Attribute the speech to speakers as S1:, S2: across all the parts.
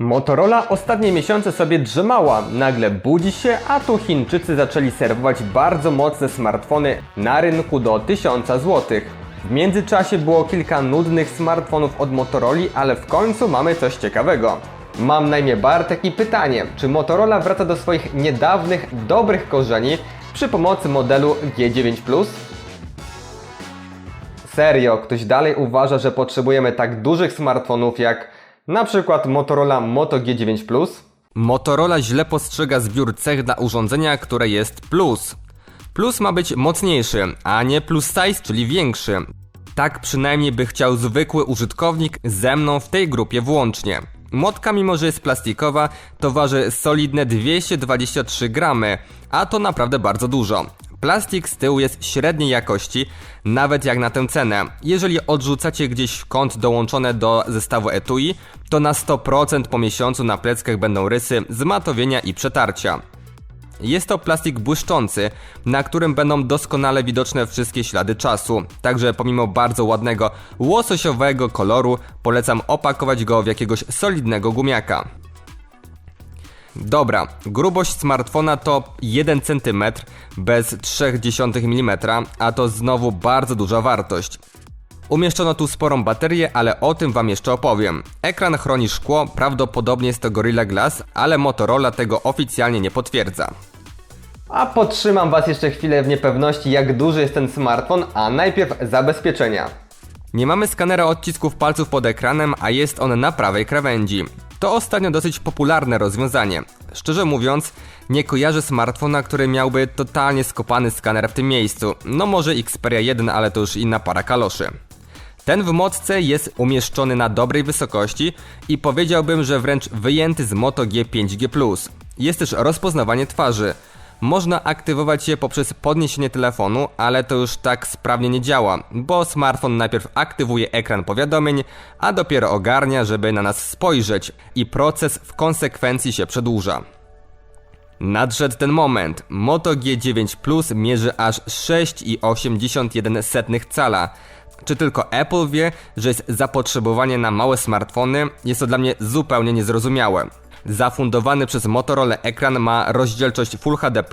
S1: Motorola ostatnie miesiące sobie drzemała, nagle budzi się, a tu Chińczycy zaczęli serwować bardzo mocne smartfony na rynku do 1000 zł. W międzyczasie było kilka nudnych smartfonów od Motorola, ale w końcu mamy coś ciekawego. Mam na imię Bartek i pytanie, czy Motorola wraca do swoich niedawnych, dobrych korzeni przy pomocy modelu G9 Plus? Serio, ktoś dalej uważa, że potrzebujemy tak dużych smartfonów jak na przykład Motorola Moto G9 Plus? Motorola źle postrzega zbiór cech dla urządzenia, które jest Plus. Plus ma być mocniejszy, a nie plus size, czyli większy. Tak przynajmniej by chciał zwykły użytkownik ze mną w tej grupie włącznie. Motka, mimo że jest plastikowa, to waży solidne 223 gramy, a to naprawdę bardzo dużo. Plastik z tyłu jest średniej jakości, nawet jak na tę cenę. Jeżeli odrzucacie gdzieś w kąt dołączone do zestawu etui, to na 100% po miesiącu na pleckach będą rysy, zmatowienia i przetarcia. Jest to plastik błyszczący, na którym będą doskonale widoczne wszystkie ślady czasu. Także pomimo bardzo ładnego łososiowego koloru, polecam opakować go w jakiegoś solidnego gumiaka. Dobra, grubość smartfona to 1 cm bez 0,3 mm, a to znowu bardzo duża wartość. Umieszczono tu sporą baterię, ale o tym wam jeszcze opowiem. Ekran chroni szkło, prawdopodobnie jest to Gorilla Glass, ale Motorola tego oficjalnie nie potwierdza. A podtrzymam was jeszcze chwilę w niepewności, jak duży jest ten smartfon, a najpierw zabezpieczenia. Nie mamy skanera odcisków palców pod ekranem, a jest on na prawej krawędzi. To ostatnio dosyć popularne rozwiązanie. Szczerze mówiąc, nie kojarzę smartfona, który miałby totalnie skopany skaner w tym miejscu. No może Xperia 1, ale to już inna para kaloszy. Ten w mocce jest umieszczony na dobrej wysokości i powiedziałbym, że wręcz wyjęty z Moto G 5G+. Jest też rozpoznawanie twarzy. Można aktywować je poprzez podniesienie telefonu, ale to już tak sprawnie nie działa, bo smartfon najpierw aktywuje ekran powiadomień, a dopiero ogarnia, żeby na nas spojrzeć i proces w konsekwencji się przedłuża. Nadszedł ten moment. Moto G9 Plus mierzy aż 6,81 cala. Czy tylko Apple wie, że jest zapotrzebowanie na małe smartfony? Jest to dla mnie zupełnie niezrozumiałe. Zafundowany przez Motorola ekran ma rozdzielczość Full HD+,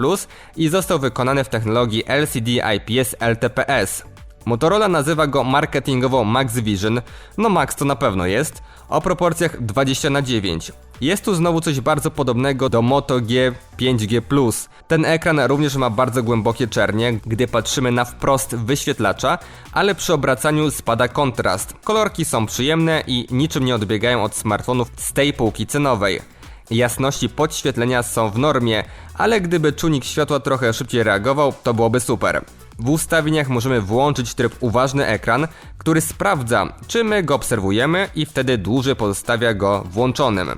S1: i został wykonany w technologii LCD IPS LTPS. Motorola nazywa go marketingowo Max Vision, no Max to na pewno jest, o proporcjach 20 na 9. Jest tu znowu coś bardzo podobnego do Moto G 5G+. Ten ekran również ma bardzo głębokie czernie, gdy patrzymy na wprost wyświetlacza, ale przy obracaniu spada kontrast. Kolorki są przyjemne i niczym nie odbiegają od smartfonów z tej półki cenowej. Jasności podświetlenia są w normie, ale gdyby czujnik światła trochę szybciej reagował, to byłoby super. W ustawieniach możemy włączyć tryb uważny ekran, który sprawdza, czy my go obserwujemy i wtedy dłużej pozostawia go włączonym.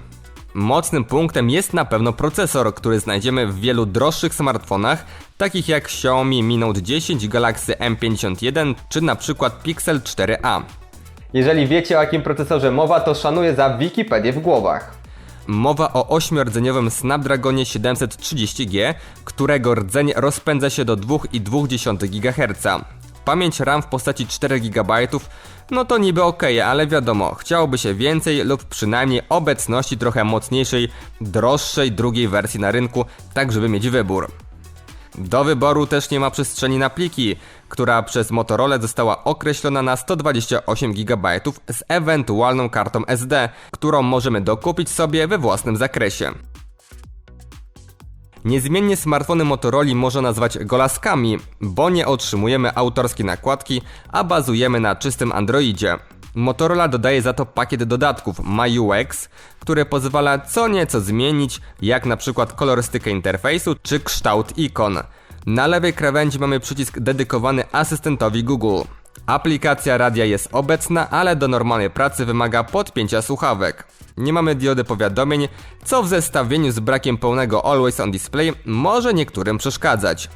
S1: Mocnym punktem jest na pewno procesor, który znajdziemy w wielu droższych smartfonach, takich jak Xiaomi Mi Note 10, Galaxy M51 czy na przykład Pixel 4a. Jeżeli wiecie o jakim procesorze mowa, to szanuję za Wikipedię w głowach. Mowa o 8-rdzeniowym Snapdragonie 730G, którego rdzeń rozpędza się do 2,2 GHz. Pamięć RAM w postaci 4 GB, no to niby ok, ale wiadomo, chciałoby się więcej lub przynajmniej obecności trochę mocniejszej, droższej drugiej wersji na rynku, tak żeby mieć wybór. Do wyboru też nie ma przestrzeni na pliki, która przez Motorola została określona na 128 GB z ewentualną kartą SD, którą możemy dokupić sobie we własnym zakresie. Niezmiennie smartfony Motorola można nazwać golaskami, bo nie otrzymujemy autorskiej nakładki, a bazujemy na czystym Androidzie. Motorola dodaje za to pakiet dodatków MyUX, który pozwala co nieco zmienić, jak na przykład kolorystykę interfejsu czy kształt ikon. Na lewej krawędzi mamy przycisk dedykowany asystentowi Google. Aplikacja radia jest obecna, ale do normalnej pracy wymaga podpięcia słuchawek. Nie mamy diody powiadomień, co w zestawieniu z brakiem pełnego Always on Display może niektórym przeszkadzać.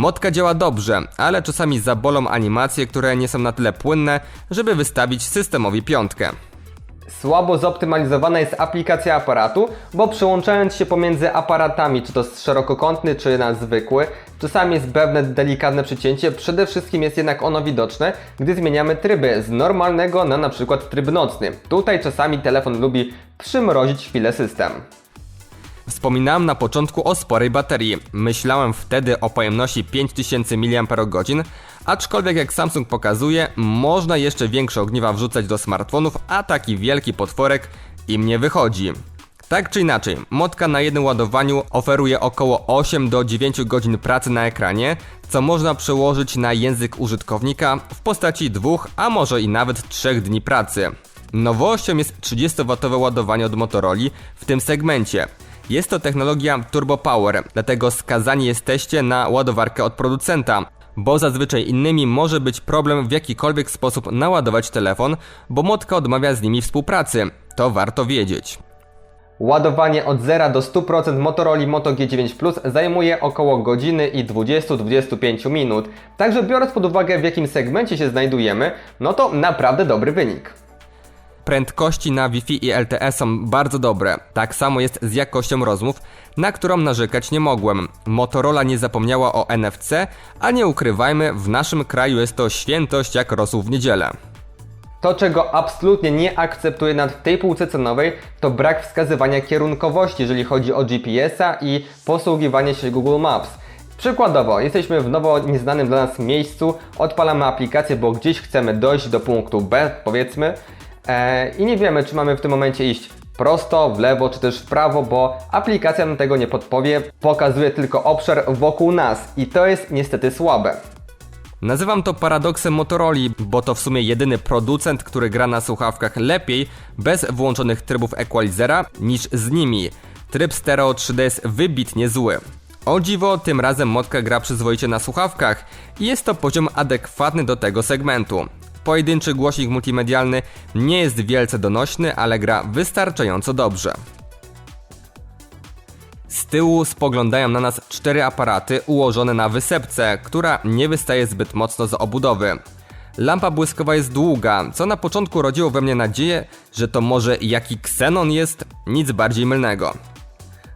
S1: Motka działa dobrze, ale czasami zabolą animacje, które nie są na tyle płynne, żeby wystawić systemowi piątkę. Słabo zoptymalizowana jest aplikacja aparatu, bo przełączając się pomiędzy aparatami, czy to szerokokątny, czy na zwykły, czasami jest pewne delikatne przycięcie, przede wszystkim jest jednak ono widoczne, gdy zmieniamy tryby z normalnego na przykład tryb nocny. Tutaj czasami telefon lubi przymrozić chwilę system. Wspominałem na początku o sporej baterii. Myślałem wtedy o pojemności 5000 mAh, aczkolwiek jak Samsung pokazuje, można jeszcze większe ogniwa wrzucać do smartfonów, a taki wielki potworek im nie wychodzi. Tak czy inaczej, motka na jednym ładowaniu oferuje około 8 do 9 godzin pracy na ekranie, co można przełożyć na język użytkownika w postaci dwóch, a może i nawet trzech dni pracy. Nowością jest 30W ładowanie od Motorola w tym segmencie. Jest to technologia Turbo Power, dlatego skazani jesteście na ładowarkę od producenta, bo zazwyczaj innymi może być problem w jakikolwiek sposób naładować telefon, bo motka odmawia z nimi współpracy. To warto wiedzieć. Ładowanie od 0 do 100% Motorola Moto G9 Plus zajmuje około godziny i 20-25 minut. Także biorąc pod uwagę w jakim segmencie się znajdujemy, no to naprawdę dobry wynik. Prędkości na Wi-Fi i LTE są bardzo dobre. Tak samo jest z jakością rozmów, na którą narzekać nie mogłem. Motorola nie zapomniała o NFC, a nie ukrywajmy, w naszym kraju jest to świętość jak rosół w niedzielę. To, czego absolutnie nie akceptuję nad tej półce cenowej, to brak wskazywania kierunkowości, jeżeli chodzi o GPS-a i posługiwanie się Google Maps. Przykładowo, jesteśmy w nowo nieznanym dla nas miejscu, odpalamy aplikację, bo gdzieś chcemy dojść do punktu B, powiedzmy, i nie wiemy, czy mamy w tym momencie iść prosto, w lewo, czy też w prawo, bo aplikacja nam tego nie podpowie, pokazuje tylko obszar wokół nas i to jest niestety słabe. Nazywam to paradoksem Motorola, bo to w sumie jedyny producent, który gra na słuchawkach lepiej bez włączonych trybów equalizera niż z nimi. Tryb stereo 3D jest wybitnie zły. O dziwo, tym razem Motka gra przyzwoicie na słuchawkach i jest to poziom adekwatny do tego segmentu. Pojedynczy głośnik multimedialny nie jest wielce donośny, ale gra wystarczająco dobrze. Z tyłu spoglądają na nas cztery aparaty ułożone na wysepce, która nie wystaje zbyt mocno z obudowy. Lampa błyskowa jest długa, co na początku rodziło we mnie nadzieję, że to może jaki Xenon jest, nic bardziej mylnego.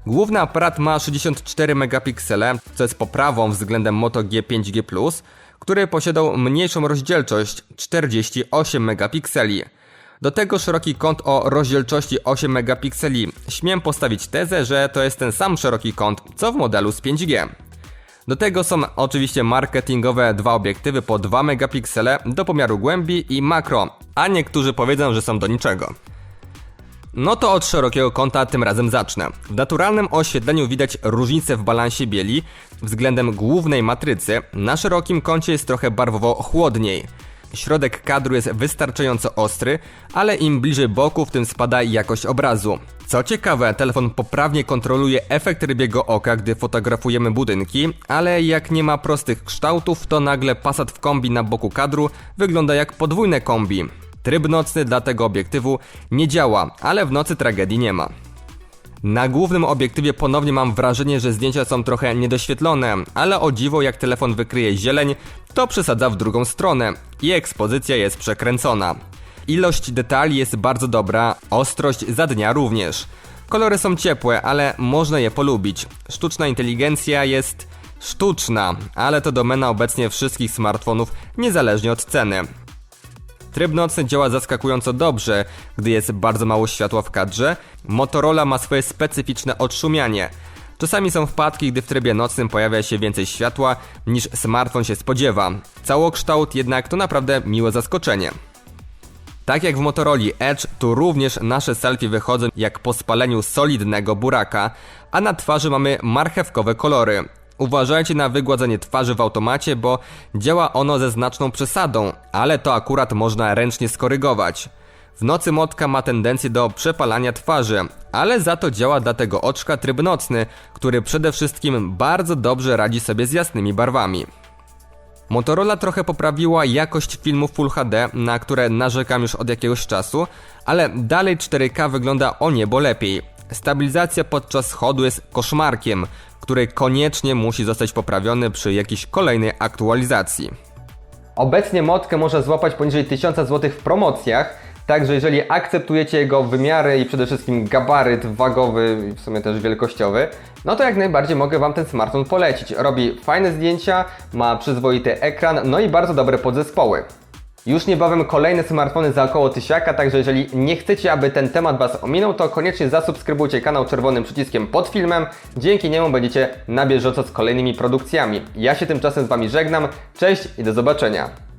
S1: Główny aparat ma 64 megapiksele, co jest poprawą względem Moto G5G+, który posiadał mniejszą rozdzielczość 48 megapikseli. Do tego szeroki kąt o rozdzielczości 8 megapikseli. Śmiem postawić tezę, że to jest ten sam szeroki kąt, co w modelu z 5G. Do tego są oczywiście marketingowe dwa obiektywy po 2 megapiksele do pomiaru głębi i makro, a niektórzy powiedzą, że są do niczego. No to od szerokiego kąta tym razem zacznę. W naturalnym oświetleniu widać różnicę w balansie bieli względem głównej matrycy. Na szerokim kącie jest trochę barwowo chłodniej. Środek kadru jest wystarczająco ostry, ale im bliżej boków, tym spada jakość obrazu. Co ciekawe, telefon poprawnie kontroluje efekt rybiego oka, gdy fotografujemy budynki, ale jak nie ma prostych kształtów, to nagle Passat w kombi na boku kadru wygląda jak podwójne kombi. Tryb nocny dla tego obiektywu nie działa, ale w nocy tragedii nie ma. Na głównym obiektywie ponownie mam wrażenie, że zdjęcia są trochę niedoświetlone, ale o dziwo jak telefon wykryje zieleń, to przesadza w drugą stronę i ekspozycja jest przekręcona. Ilość detali jest bardzo dobra, ostrość za dnia również. Kolory są ciepłe, ale można je polubić. Sztuczna inteligencja jest sztuczna, ale to domena obecnie wszystkich smartfonów, niezależnie od ceny. Tryb nocny działa zaskakująco dobrze, gdy jest bardzo mało światła w kadrze. Motorola ma swoje specyficzne odszumianie. Czasami są wpadki, gdy w trybie nocnym pojawia się więcej światła niż smartfon się spodziewa. Całokształt jednak to naprawdę miłe zaskoczenie. Tak jak w Motorola Edge, tu również nasze selfie wychodzą jak po spaleniu solidnego buraka, a na twarzy mamy marchewkowe kolory. Uważajcie na wygładzenie twarzy w automacie, bo działa ono ze znaczną przesadą, ale to akurat można ręcznie skorygować. W nocy motka ma tendencję do przepalania twarzy, ale za to działa dla tego oczka tryb nocny, który przede wszystkim bardzo dobrze radzi sobie z jasnymi barwami. Motorola trochę poprawiła jakość filmu Full HD, na które narzekam już od jakiegoś czasu, ale dalej 4K wygląda o niebo lepiej. Stabilizacja podczas chodu jest koszmarkiem, który koniecznie musi zostać poprawiony przy jakiejś kolejnej aktualizacji. Obecnie motkę można złapać poniżej 1000 zł w promocjach, Także jeżeli akceptujecie jego wymiary i przede wszystkim gabaryt wagowy i w sumie też wielkościowy, no to jak najbardziej mogę Wam ten smartfon polecić. Robi fajne zdjęcia, ma przyzwoity ekran, no i bardzo dobre podzespoły. Już niebawem kolejne smartfony za około tysiaka, także jeżeli nie chcecie, aby ten temat Was ominął, to koniecznie zasubskrybujcie kanał czerwonym przyciskiem pod filmem. Dzięki niemu będziecie na bieżąco z kolejnymi produkcjami. Ja się tymczasem z Wami żegnam, cześć i do zobaczenia.